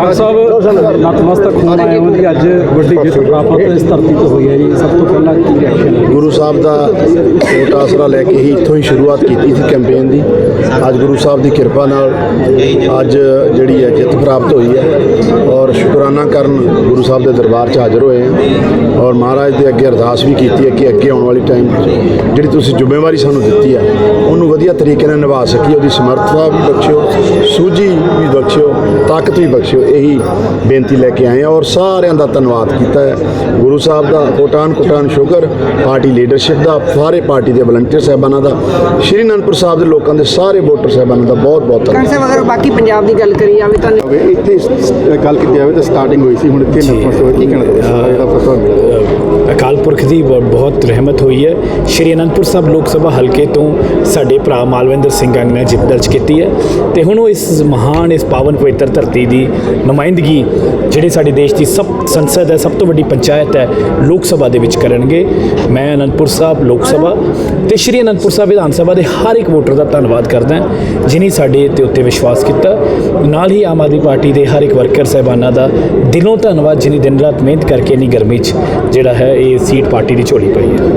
ਖਾਨ ਸਾਹਿਬ, ਨਤਮਸਤਕ ਹੋਣ ਆਏ ਹੋ ਜੀ। ਅੱਜ ਵੱਡੀ ਜਿੱਤ ਪ੍ਰਾਪਤ ਇਸ ਧਰਤੀ ਤੋਂ ਹੋਈ ਹੈ ਜੀ। ਸਭ ਤੋਂ ਪਹਿਲਾਂ ਕੀ ਰਿਐਕਸ਼ਨ ਹੈ? ਗੁਰੂ ਸਾਹਿਬ ਦਾ ਕੋਟ ਆਸਰਾ ਲੈ ਕੇ ਹੀ ਇੱਥੋਂ ਹੀ ਸ਼ੁਰੂਆਤ ਕੀਤੀ ਸੀ ਕੈਂਪੇਨ ਦੀ। ਅੱਜ ਗੁਰੂ ਸਾਹਿਬ ਦੀ ਕਿਰਪਾ ਨਾਲ ਅੱਜ ਜਿਹੜੀ ਹੈ ਜਿੱਤ ਪ੍ਰਾਪਤ ਹੋਈ ਹੈ। ਔਰ ਸ਼ੁਕਰਾਨਾ ਕਰਨ ਗੁਰੂ ਸਾਹਿਬ ਦੇ ਦਰਬਾਰ 'ਚ ਹਾਜ਼ਰ ਹੋਏ ਹਾਂ। ਔਰ ਮਹਾਰਾਜ ਦੇ ਅੱਗੇ ਅਰਦਾਸ ਵੀ ਕੀਤੀ ਹੈ ਕਿ ਅੱਗੇ ਆਉਣ ਵਾਲੀ ਟਾਈਮ ਜਿਹੜੀ ਤੁਸੀਂ ਜ਼ਿੰਮੇਵਾਰੀ ਸਾਨੂੰ ਦਿੱਤੀ ਹੈ, ਉਹਨੂੰ ਵਧੀਆ ਤਰੀਕੇ ਨਾਲ ਨਿਭਾ ਸਕੀਏ। ਉਹਦੀ ਸਮਰੱਥਾ ਵੀ ਬਖਸ਼ਿਓ। ਸੂਝੀ ਤਾਕਤ ਵੀ ਬਖਸ਼ਿਓ ਇਹੀ ਬੇਨਤੀ ਲੈ ਕੇ ਆਏ ਹਾਂ ਔਰ ਸਾਰਿਆਂ ਦਾ ਧੰਨਵਾਦ ਕੀਤਾ ਹੈ। ਗੁਰੂ ਸਾਹਿਬ ਦਾ ਕੋਟਾਨ ਕੋਟਾਨ ਸ਼ੁਕਰ ਪਾਰਟੀ ਲੀਡਰਸ਼ਿਪ ਦਾ ਸਾਰੇ ਪਾਰਟੀ ਦੇ ਵਲੰਟੀਅਰ ਸਾਹਿਬਾਨਾਂ ਦਾ ਸ਼੍ਰੀ ਅਨੰਦਪੁਰ ਸਾਹਿਬ ਦੇ ਲੋਕਾਂ ਦੇ ਸਾਰੇ ਵੋਟਰ ਸਾਹਿਬਾਨਾਂ ਦਾ ਬਹੁਤ ਬਹੁਤ ਧੰਨਵਾਦ। ਸਾਹਿਬ ਅਗਰ ਬਾਕੀ ਪੰਜਾਬ ਦੀ ਗੱਲ ਕਰੀ ਜਾਵੇ ਤਾਂ ਹੋਵੇ ਇੱਥੇ ਗੱਲ ਕੀਤੀ ਜਾਵੇ ਤਾਂ ਸਟਾਰਟਿੰਗ ਹੋਈ ਸੀ ਹੁਣ ਇੱਥੇ ਨਤਮਸਤਕ ਹੋਏ ਕੀ ਕਹਿਣਾ ਚਾਹੁੰਦੇ ਪੁਰਖ ਦੀ ਬ- ਬਹੁਤ ਰਹਿਮਤ ਹੋਈ ਹੈ। ਸ਼੍ਰੀ ਅਨੰਦਪੁਰ ਸਾਹਿਬ ਲੋਕ ਸਭਾ ਹਲਕੇ ਤੋਂ ਸਾਡੇ ਭਰਾ ਮਾਲਵਿੰਦਰ ਸਿੰਘ ਅੰਗ ਨੇ ਜਿੱਤ ਦਰਜ ਕੀਤੀ ਹੈ ਤੇ ਹੁਣ ਉਹ ਇਸ ਮਹਾਨ, ਇਸ ਪਾਵਨ ਪਵਿੱਤਰ ਧਰਤੀ ਦੀ ਨੁਮਾਇੰਦਗੀ, ਜਿਹੜੇ ਸਾਡੇ ਦੇਸ਼ ਦੀ ਸਭ ਸੰਸਦ ਹੈ, ਸਭ ਤੋਂ ਵੱਡੀ ਪੰਚਾਇਤ ਹੈ, ਲੋਕ ਸਭਾ ਦੇ ਵਿੱਚ ਕਰਨਗੇ। ਮੈਂ ਅਨੰਦਪੁਰ ਸਾਹਿਬ ਲੋਕ ਸਭਾ ਤੇ ਸ਼੍ਰੀ ਅਨੰਦਪੁਰ ਸਾਹਿਬ ਵਿਧਾਨ ਸਭਾ ਦੇ ਹਰ ਇੱਕ ਵੋਟਰ ਦਾ ਧੰਨਵਾਦ ਕਰਦਾ ਹਾਂ ਸਾਡੇ ਤੇ ਉੱਤੇ ਵਿਸ਼ਵਾਸ ਕੀਤਾ। ਨਾਲ ਹੀ ਆਮ ਆਦਮੀ ਪਾਰਟੀ ਦੇ ਹਰ ਇੱਕ ਵਰਕਰ, ਸਾਹਿਬਾਨਾਂ ਦਾ ਦਿਲੋਂ ਧੰਨਵਾਦ ਜਿਨੀ ਦਿਨ ਰਾਤ ਮਿਹਨਤ ਕਰਕੇ ਇੰਨੀ ਗਰਮੀ 'ਚ ਜਿਹੜਾ ਹੈ, ਇਹ ਸੀ ਪਾਰਟੀ ਦੀ ਝੋਲੀ ਪਈ ਹੈ।